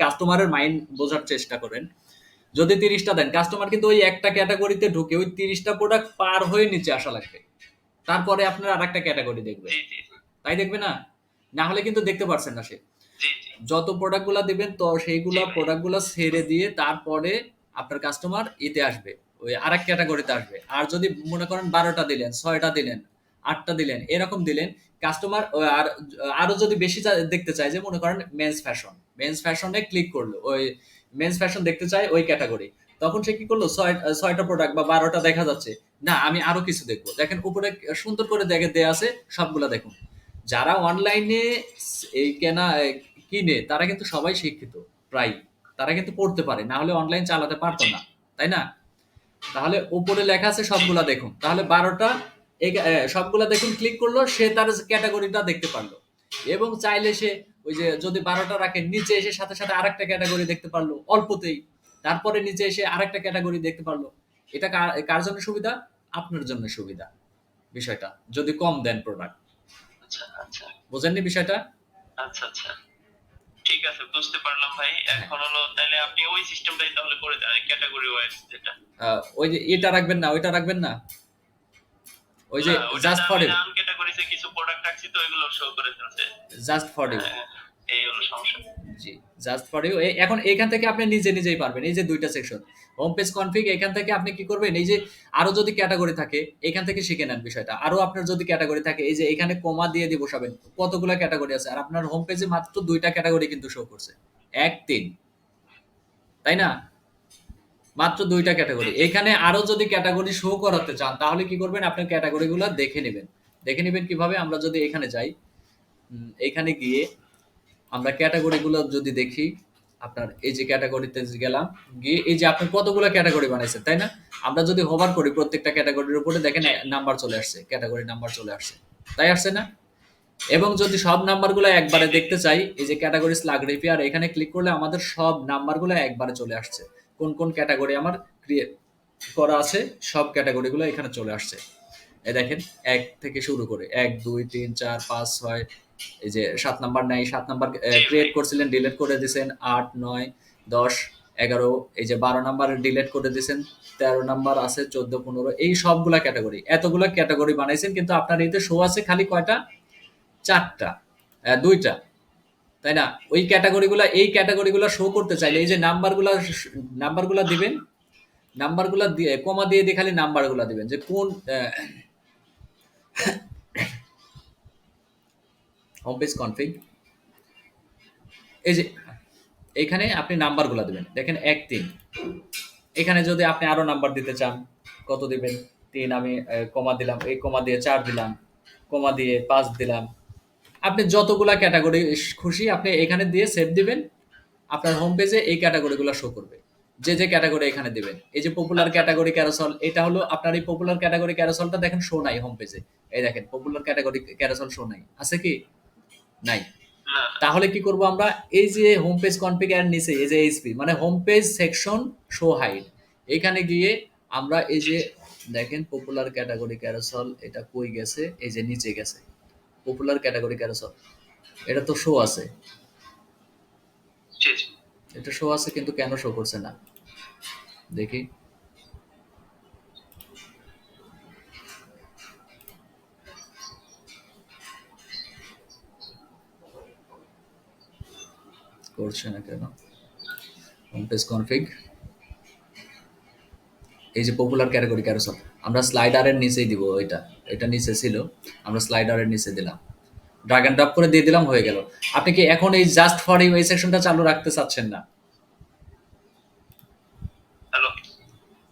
কাস্টমারের মাইন্ড বোঝার চেষ্টা করেন। যদি তিরিশটা দেন কাস্টমার কিন্তু ওই একটা ক্যাটাগরিতে ঢুকে ওই তিরিশটা প্রোডাক্ট পার হয়ে নিচে আসা লাগবে। তারপরে আপনার আর একটা ক্যাটাগরি দেখবে তাই দেখবে না? না হলে কিন্তু দেখতে পারছেন না সে। যত প্রোডাক্টগুলা দিবেন তো সেইগুলা প্রোডাক্টগুলা ছেড়ে দিয়ে তারপরে আপনার কাস্টমার এতে আসবে। ওই আর এক ক্যাটাগরিতে আসবে। আর যদি মনে করেন বারোটা দিলেন ছয়টা দিলেন আটটা দিলেন এরকম দিলেন কাস্টমার আর আরও যদি বেশি দেখতে চায় যে মনে করেন মেন্স ফ্যাশন মেন্স ফ্যাশনে ক্লিক করল। ওই মেন্স ফ্যাশন দেখতে চায় ওই ক্যাটাগরি তখন সে কি করল? ছয়, ছয়টা প্রোডাক্ট বা বারোটা দেখা যাচ্ছে। না, আমি আরও কিছু দেখব। দেখেন উপরে সুন্দর করে দেখে দেয়া আছে সবগুলা দেখুন। যারা অনলাইনে এই কেনা কিনে, তারা কিন্তু সবাই শিক্ষিত প্রায় তারা কিন্তু পড়তে পারে, না হলে অনলাইন চালাতে পারতো না, তাই না? তাহলে উপরে লেখা আছে সবগুলা দেখুন। তাহলে বারোটা সবগুলা দেখুন ক্লিক করল, সে তার ক্যাটাগরিটা দেখতে পারল। এবং চাইলে সে ওই যে যদি বারোটা রাখে নিচে এসে সাথে সাথে আরেকটা ক্যাটাগরি দেখতে পারল অল্পতেই। তারপরে নিচে এসে আরেকটা ক্যাটাগরি দেখতে পারল। এটা কার- জন্য সুবিধা? আপনার জন্য সুবিধা বিষয়টা যদি কম দেন প্রোডাক্ট আচ্ছা আচ্ছা। বোঝেননি বিষয়টা? আচ্ছা আচ্ছা। ঠিক আছে বুঝতে পারলাম ভাই। এখন হলো তাহলে আপনি ওই সিস্টেমটাই তাহলে করে দেন ক্যাটাগরি ওয়াইজ যেটা। ওই যে এটা রাখবেন না ওইটা রাখবেন না? ওই যে জাস্ট ফর ইউ রাখছি শো করে ফেলছে জাস্ট ফর ইউ এই হলো সমস্যা। জি জাস্ট ফর ইউ এখন এখান থেকে আপনি নিজে নিজেই পারবেন এই যে দুইটা সেকশন হোম পেজ কনফিগ এখান থেকে আপনি কি করবেন এই যে আরও যদি ক্যাটাগরি থাকে এখান থেকে শিখে নেন বিষয়টা। আরও আপনার যদি ক্যাটাগরি থাকে এই যে এখানে কমা দিয়ে দিয়ে বসাবেন কতগুলো ক্যাটাগরি আছে? আর আপনার হোম পেজে মাত্র দুইটা ক্যাটাগরি কিন্তু শো করছে। এক তিন। তাই না? মাত্র দুইটা ক্যাটাগরি এখানে আরও যদি ক্যাটাগরি শো করাতে চান তাহলে কি করবেন? আপনার ক্যাটাগরি গুলো দেখে নেবেন। দেখে নেবেন কীভাবে। আমরা যদি এখানে যাই এখানে গিয়ে আমরা ক্যাটাগরি গুলো যদি দেখি, আপনার এই যে ক্যাটাগরিতে গেলাম, গিয়ে এই যে আপনি কতগুলো ক্যাটাগরি বানাইছেন, তাই না? আমরা যদি হোভার করি প্রত্যেকটা ক্যাটাগরির উপরে, দেখেন নাম্বার চলে আসছে ক্যাটাগরি নাম্বার চলে আসছে। তাই আসছে না? এবং যদি সব নাম্বারগুলো একবারে দেখতে চাই, এই যে ক্যাটাগরি স্লাগ রিপেয়ার এখানে ক্লিক করলে আমাদের সব নাম্বারগুলো একবারে চলে আসছে। কোন কোন ক্যাটাগরি আমার ক্রিয়েট করা আছে, সব ক্যাটাগরিগুলো এখানে চলে আসছে। দেখেন এক থেকে শুরু করে এক দুই তিন চার পাঁচ ছয় এই যে সাত নাম্বার নাই সাত নাম্বার ক্রিয়েট করছিলেন ডিলিট করে দিয়েছেন আট নয় দশ এগারো এই যে বারো নাম্বার ডিলিট করে দিয়েছেন তেরো নাম্বার আছে চোদ্দ পনেরো এই সবগুলা ক্যাটাগরি এতগুলা ক্যাটাগরি বানাইছেন কিন্তু আপনার এতে শো আছে খালি কয়টা? চারটা দুইটা। তাই না? ওই ক্যাটাগরিগুলো এই ক্যাটাগরিগুলো শো করতে চাইলে এই যে নাম্বারগুলো নাম্বারগুলো দিবেন নাম্বারগুলো দিয়ে কমা দিয়ে দিয়ে খালি নাম্বারগুলো দিবেন যে কোন হোম পেজ কনফিগ এই যে এইখানে আপনি নাম্বারগুলো দিবেন। দেখেন এক, তিন। এখানে যদি আপনি আরও নাম্বার দিতে চান, কত দিবেন? তিন আমি কমা দিলাম, এই কমা দিয়ে চার দিলাম, কমা দিয়ে পাঁচ দিলাম। আপনি যতগুলা ক্যাটাগরি খুশি আপনি এখানে দিয়ে সেভ দিবেন। আপনার হোম পেজে এই ক্যাটাগরিগুলো শো করবে। যে যে ক্যাটাগরি এখানে দিবেন। এই যে পপুলার ক্যাটাগরি ক্যারোসল এটা হলো আপনার এই পপুলার ক্যাটাগরি ক্যারোসলটা দেখেন শো নাই হোম পেজে এই দেখেন পপুলার ক্যাটাগরি ক্যারোসল শো নাই। আছে কি? নাই। তাহলে কি করব আমরা? এই যে হোম পেজ কনফিগ এর নিচে এই যে এইচপি মানে home page section show hide এখানে গিয়ে আমরা এই যে দেখেন পপুলার ক্যাটাগরি ক্যারোসল এটা কই গেছে? এই যে নিচে গেছে। পপুলার ক্যাটাগরি ক্যারোসল এটা তো শো আছে। জি জি। এটা শো আছে কিন্তু কেন শো করছে না? দেখি। করছে না কেন? হোম পেজ কনফিগ এই যে পপুলার ক্যাটাগরি ক্যারোসল আমরা স্লাইডারের নিচেই দিব এটা। এটা নিচে ছিল আমরা স্লাইডারের নিচে দিলাম। ড্রাগ অ্যান্ড ড্রপ করে দিয়ে দিলাম হয়ে গেল। আপনি কি এখন এই জাস্ট ফর ইউ এই সেকশনটা চালু রাখতে চাচ্ছেন না? হ্যালো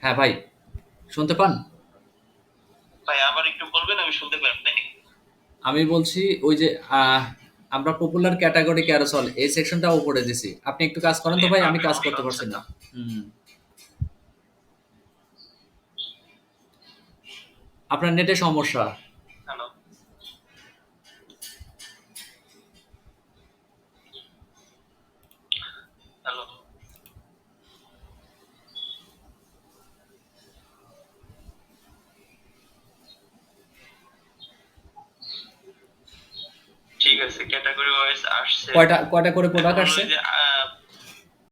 হ্যাঁ ভাই শুনতে পান? ভাই আবার একটু বলবেন আমি শুনতে পারি নাই আমি বলছি ওই যে আহ, আমরা পপুলার ক্যাটাগরি ক্যারোসল এই সেকশনটা উপরে দিছি। আপনি একটু কাজ করেন তো ভাই, আমি কাজ করতে পারছি না। আপনার নেটে সমস্যা। ঠিক আছে ক্যাটাগরি ওয়াইজ আসছে। কয়টা কয়টা করে প্রোডাক্ট আসছে?